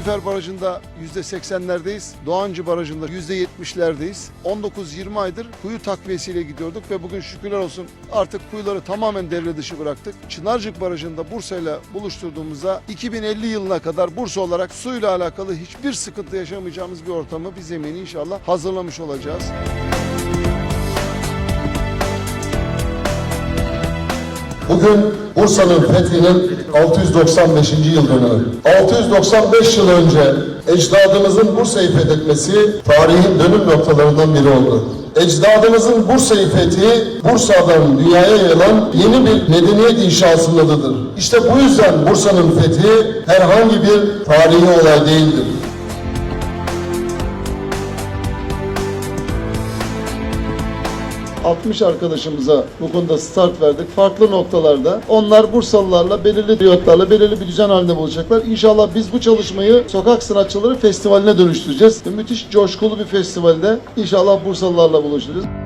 Ayfer Barajı'nda %80'lerdeyiz. Doğancı Barajı'nda %70'lerdeyiz. 19-20 aydır kuyu takviyesiyle gidiyorduk ve bugün şükürler olsun artık kuyuları tamamen devre dışı bıraktık. Çınarcık Barajı'nda Bursa ile buluşturduğumuzda 2050 yılına kadar Bursa olarak suyla alakalı hiçbir sıkıntı yaşamayacağımız bir ortamı bir zemini inşallah hazırlamış olacağız. Bugün Bursa'nın fethinin 695. yıl dönümü. 695 yıl önce ecdadımızın Bursa'yı fethetmesi tarihin dönüm noktalarından biri oldu. Ecdadımızın Bursa'yı fethi, Bursa'dan dünyaya yayılan yeni bir medeniyet inşasının adıdır. İşte bu yüzden Bursa'nın fethi herhangi bir tarihi olay değildir. 60 arkadaşımıza bu konuda start verdik. Farklı noktalarda. Onlar Bursalılarla belirli diyotlarla belirli bir düzen halinde bulacaklar. İnşallah biz bu çalışmayı Sokak Sanatçıları Festivali'ne dönüştüreceğiz. Müthiş coşkulu bir festivalde inşallah Bursalılarla buluşturacağız.